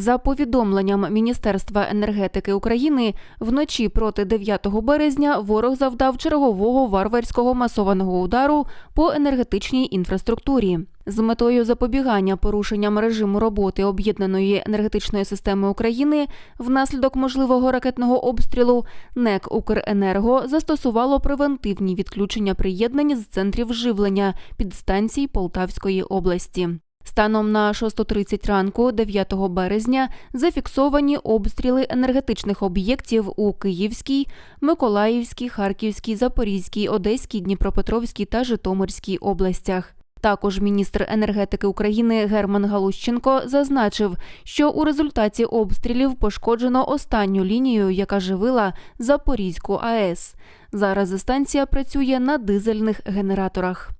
За повідомленням Міністерства енергетики України, вночі проти 9 березня ворог завдав чергового варварського масованого удару по енергетичній інфраструктурі. З метою запобігання порушенням режиму роботи об'єднаної енергетичної системи України внаслідок можливого ракетного обстрілу НЕК Укренерго застосувало превентивні відключення приєднань з центрів живлення підстанцій Полтавської області. Станом на 6.30 ранку, 9 березня, зафіксовані обстріли енергетичних об'єктів у Київській, Миколаївській, Харківській, Запорізькій, Одеській, Дніпропетровській та Житомирській областях. Також міністр енергетики України Герман Галущенко зазначив, що у результаті обстрілів пошкоджено останню лінію, яка живила Запорізьку АЕС. Зараз станція працює на дизельних генераторах.